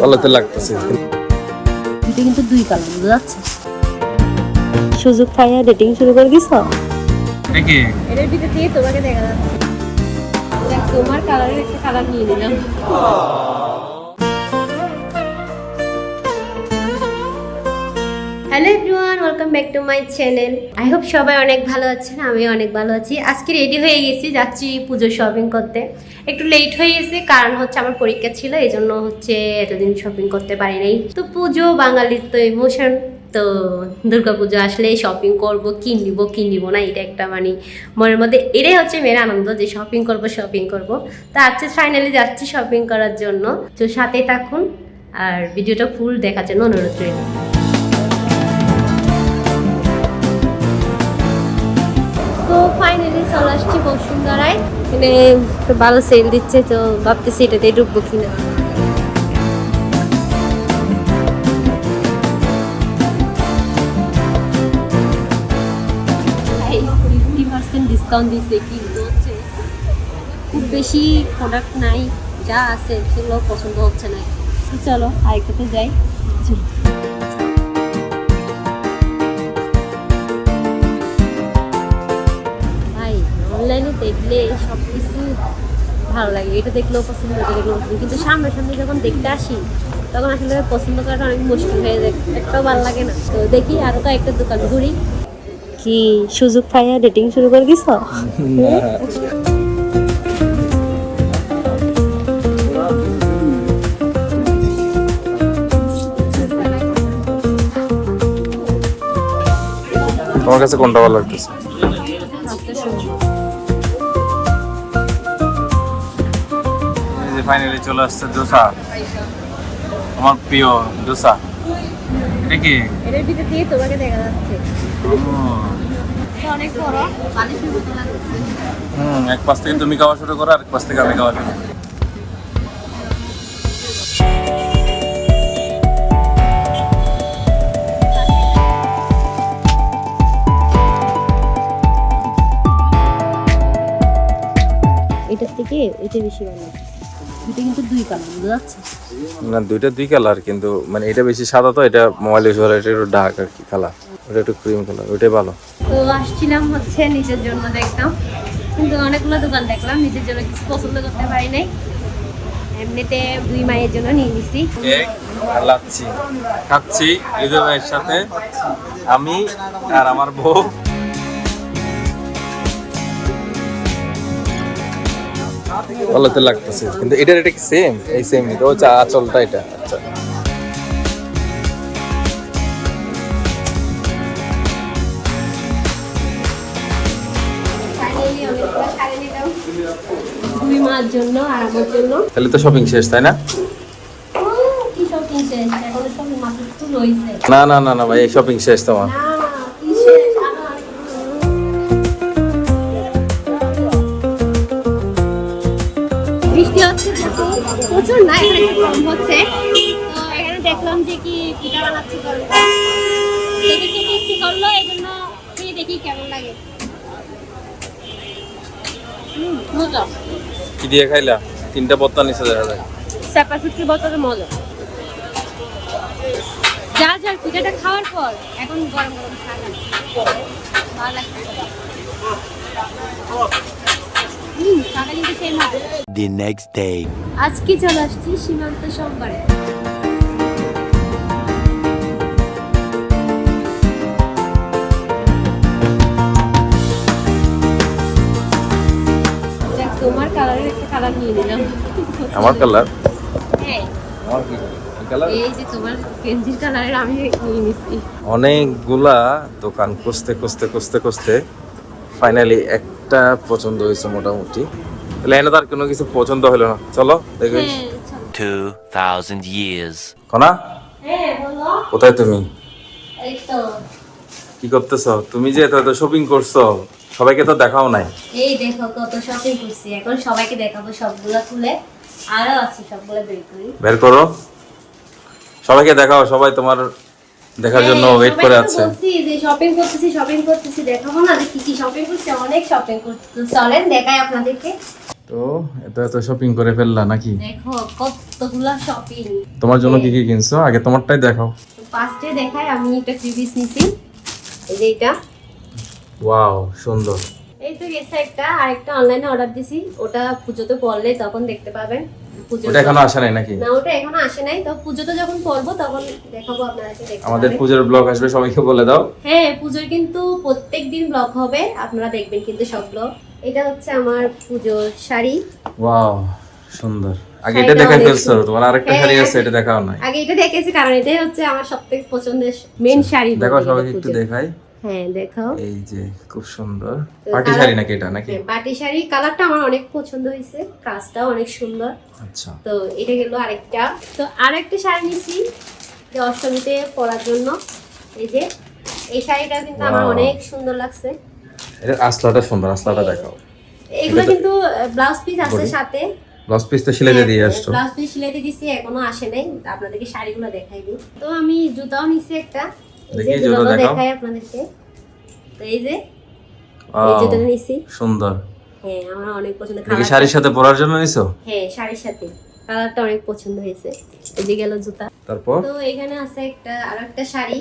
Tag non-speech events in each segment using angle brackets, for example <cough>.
ভালো লাগতেছে। এটা কিন্তু দুই কালার বোঝা যাচ্ছে? সুযোগ পাইয়া ডেটিং শুরু করে দিছ? দেখি এটার ভিতর দিয়ে তোমাকে দেখা যাচ্ছে। দেখ, তোমার কালারের একটা কালার নিয়ে নিলাম। Back to my channel I hope সবাই অনেক ভালো আছেন আমি অনেক ভালো আছি। আজকে রেডি হয়ে গেছি, যাচ্ছি পুজো শপিং করতে। একটু লেট হয়ে গেছে, কারণ হচ্ছে আমার পরীক্ষা ছিল এই জন্য হচ্ছে এতদিন শপিং করতে পারি নাই। তো পুজো, বাঙালির তো ইমোশন তো দুর্গাপুজো আসলে শপিং করব, কি নিব কি নিব না, এটা একটা মানে মনের মধ্যে, এটাই হচ্ছে মেয়ের আনন্দ যে শপিং করব শপিং করব। তো আজকে ফাইনালি যাচ্ছি শপিং করার জন্য। তো সাথে থাকুন, আর ভিডিওটা ফুল দেখার জন্য অনুরোধ রইল। ফাইনালি চলে আসছি বসুন্ধরায়। এখানে একটু ভালো সেল দিচ্ছে, তো ভাবতেছি এটাতেই ঢুকবো কিনা। ফিফটি পার্সেন্ট ডিসকাউন্ট দিচ্ছে কিন্তু হচ্ছে? খুব বেশি প্রোডাক্ট নাই, যা আছে, সেগুলো পছন্দ হচ্ছে না। চলো, আরেকটাতে যাই। অনলাইনে দেখলে সব কিছু ভালো লাগে। এটা দেখলেও পছন্দ এটা দেখলেও পছন্দ। কিন্তু সামনে সামনে যখন দেখতে আসি তখন আসলে পছন্দ করাটা অনেক মুশকিল হয়ে যায়। একটাও ভালো লাগে না। তো দেখি আরও তো একটা দোকান ঘুরি। কি সুযোগ পাইয়া ডেটিং শুরু করে দিছ? তোমার কাছে কোনটা ভালো লাগতেছে? ফাইনালি চলে আসছে দোসা আমার প্রিয় দোসা এটা কি? এটার ভিতর দিয়ে তোমাকে দেখা যাচ্ছে। অনেক বড়। বালিশের মতো লাগছে হুম এক পাশ থেকে তুমি খাওয়া শুরু করো আর এক পাশ থেকে আমি খাওয়া শুরু। এটার থেকে এটা বেশি ভালো। লাগছে কিন্তু দুই কালার বোঝা যাচ্ছে না দুইটা দুই কালার কিন্তু মানে এটা বেশি সাদা তো এটা মোবাইল ইউজ করা এটা একটু ডার্ক আর কি কালার ওটা একটু ক্রিম কালার ওইটাই ভালো। তো আসছিলাম হচ্ছে নিজের জন্য দেখতাম। কিন্তু অনেকগুলো দোকান দেখলাম নিজের জন্য কিছু পছন্দ করতে পারি নাই। এমনিতে দুই মায়ের জন্য নিয়ে নিছি। কেক আর লাচ্ছি। খাচ্ছি ঈদের ভাইয়ের সাথে। আমি আর আমার বউ। ভালো তো লাগতেছে। কিন্তু এটার এটা কি সেম এই সেম তো। চা আচলটা এটা। আচ্ছা। জন্য আর আমার জন্য। তাহলে তো শপিং শেষ তাই না? না না না না ভাই শপিং শেষ তোমার। প্রচুর না এখানে একটু কম হচ্ছে। তো এখানে দেখলাম যে কি পিঠা বানাচ্ছে গরম দেখে খেতে ইচ্ছে করল এই জন্য খেয়ে দেখি কেমন লাগে। মজা। কি দিয়ে খাইলা? তিনটা পত্তা নিচে দেখা যায়। বলতে মজা। যা যা পিঠাটা খাওয়ার পর। এখন গরম গরম খাওয়া ভালো লাগছে the next day. আজকে চলে আসছি সীমান্ত সোমবারে তোমার কালারের একটা কালার নিয়ে নিলাম। আমার কালার হ্যাঁ। আমার কি অনেকগুলা দোকান খুঁজতে খুঁজতে খুঁজতে খুঁজতে ফাইনালি একটা পছন্দ হয়েছে মোটামুটি। তাহলে এনে তার কোনো কিছু পছন্দ হলো না। চলো দেখি হ্যাঁ চলো। 2,000 years. কনা? হ্যাঁ কোথায় তুমি? কি করতেছো? তুমি যে এত এত শপিং করছ সবাইকে তো দেখাও নাই। এই দেখো কত শপিং করছি। এখন সবাইকে দেখাবো সবগুলা খুলে। আরও আছে সবগুলা বের করি। বের করো। সবাইকে দেখাও সবাই তোমার দেখার জন্য ওয়েট করে আছে। যে শপিং করতেছি শপিং করতেছি দেখাবো না যে কি কি শপিং করছি অনেক শপিং করতে চলেন দেখাই আপনাদেরকে। তো এত এত শপিং করে ফেললা নাকি? দেখো কতগুলা শপিং তোমার জন্য কি কি কিনছো? আগে তোমারটাই দেখাও। ফার্স্টে দেখাই আমি একটা থ্রি পিস নিছি। এই যে এটা ওয়াও সুন্দর। এই তো গেছে একটা আরেকটা অনলাইনে অর্ডার দিছি। ওটা পুজোতে পড়লে তখন দেখতে পাবেন। ওটা এখনও আসে নাই নাকি? না ওটা এখনও আসে নাই। তো পুজোতে যখন পড়ব তখন দেখাবো আপনাদেরকে আমাদের। পুজোর ব্লগ আসবে সবাইকে বলে দাও। হ্যাঁ পুজোর কিন্তু প্রত্যেক দিন ব্লগ হবে আপনারা দেখবেন কিন্তু সব ব্লগ এটা হচ্ছে আমার পুজোর শাড়ি। ওয়াও সুন্দর। আগে এটা দেখাই ফেলছো তোমার আরেকটা হ্যাঁ, শাড়ি আছে এটা দেখাও নাই। আগে এটা দেখেছি কারণ এটাই হচ্ছে আমার সব থেকে পছন্দের মেন শাড়ি দেখো সবাইকে একটু দেখাই। হ্যাঁ দেখাও। এই যে খুব সুন্দর। কালার- শাড়ি নাকি এটা নাকি? হ্যাঁ, পাটি শাড়ি কালারটা আমার অনেক পছন্দ হয়েছে কাজটাও অনেক সুন্দর। আচ্ছা। তো এটা গেল আরেকটা। তো আরেকটা শাড়ি নিছি যে অষ্টমীতে পরার জন্য। এই যে এই শাড়িটা কিন্তু আমার অনেক সুন্দর লাগছে। এটা আসলাটা সুন্দর আসলাটা দেখাও। এগুলো কিন্তু ব্লাউজ পিস আছে সাথে। ব্লাউজ সিলে দিয়ে আসছো। ব্লাউজ পিস সিলাইতে দিছি এখনও আসে নাই। আপনাদেরকে শাড়িগুলো দেখাই দিই তো আমি জুতাও নিছি একটা। দেখি, জুতাটা দেখাও। দেখাই আপনাদেরকে। তো এই যে এই Wow, নিছি সুন্দর। হ্যাঁ আমার অনেক পছন্দ দেখি শাড়ির সাথে পরার জন্য নিছো? হ্যাঁ শাড়ির সাথে। কালারটা অনেক পছন্দ হয়েছে। এই যে গেল জুতা। তারপর? তো এখানে আছে একটা আরও একটা শাড়ি।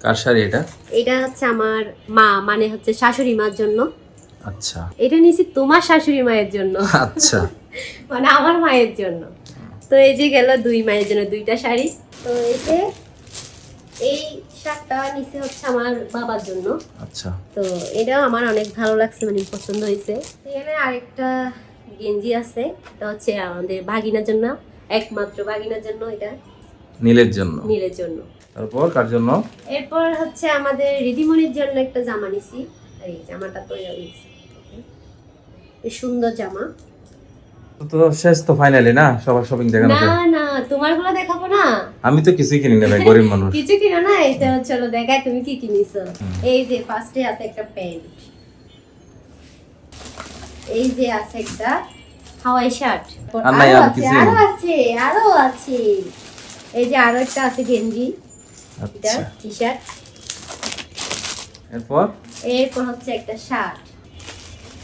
কার শাড়ি এটা? এটা হচ্ছে আমার মা মানে হচ্ছে শাশুড়ি মার জন্য। আচ্ছা। এটা নিয়েছি তোমার শাশুড়ি মায়ের জন্য। আচ্ছা। মানে আমার মায়ের জন্য। তো এই যে গেল দুই মায়ের জন্য দুইটা শাড়ি। তো এই যে শার্টটা নিচে হচ্ছে আমার বাবার জন্য। আচ্ছা। তো এটাও আমার অনেক ভালো লাগছে মানে পছন্দ হয়েছে। এখানে আরেকটা গেঞ্জি আছে এটা হচ্ছে আমাদের ভাগিনার জন্য একমাত্র ভাগিনার জন্য এটা। নীলের জন্য? নীলের জন্য। তারপর কার জন্য? এরপর হচ্ছে আমাদের রিদিমণির জন্য একটা জামা নিছি। এই জামাটা তো সুন্দর জামা। তো শেষ তো ফাইনালি না? সবার শপিং দেখানো না না তোমারগুলো দেখাবো না। আমি তো কিছুই কিনি না ভাই গরিব <laughs> মানুষ। কিছু কিনো না এটা চলো দেখাই তুমি কি কিনিছো। এই যে ফার্স্টে আছে একটা প্যান্ট। এই যে আছে একটা হাওয়াই শার্ট। আর আছে আরও আছে আরও আছে। এই যে আরও একটা আছে গেঞ্জি। এটা আচ্ছা। টি শার্ট এরপর? এরপর হচ্ছে একটা শার্ট।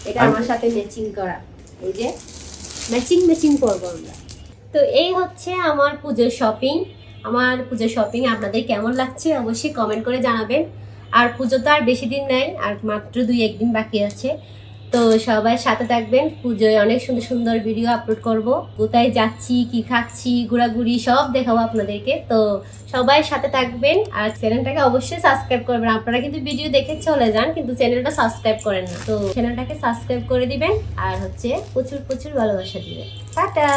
এটা আমার সাথে ম্যাচিং করা। এই যে। ম্যাচিং ম্যাচিং করব আমরা। তো এই হচ্ছে আমার পুজোর শপিং। আমার পুজোর শপিং আপনাদের কেমন লাগছে অবশ্যই কমেন্ট করে জানাবেন। আর পুজো তো আর বেশি দিন নেই, আর মাত্র দুই একদিন বাকি আছে। তো সবাই সাথে থাকবেন। পুজোয় অনেক সুন্দর সুন্দর ভিডিও আপলোড করব। কোথায় যাচ্ছি, কি খাচ্ছি, ঘোরাঘুরি সব দেখাবো আপনাদেরকে। তো সবাই সাথে থাকবেন। আর চ্যানেলটাকে অবশ্যই সাবস্ক্রাইব করবেন। আপনারা কিন্তু ভিডিও দেখে চলে যান, কিন্তু চ্যানেলটা সাবস্ক্রাইব করেন না। তো চ্যানেলটাকে সাবস্ক্রাইব করে দিবেন, আর হচ্ছে প্রচুর প্রচুর ভালোবাসা দিবেন। টাটা!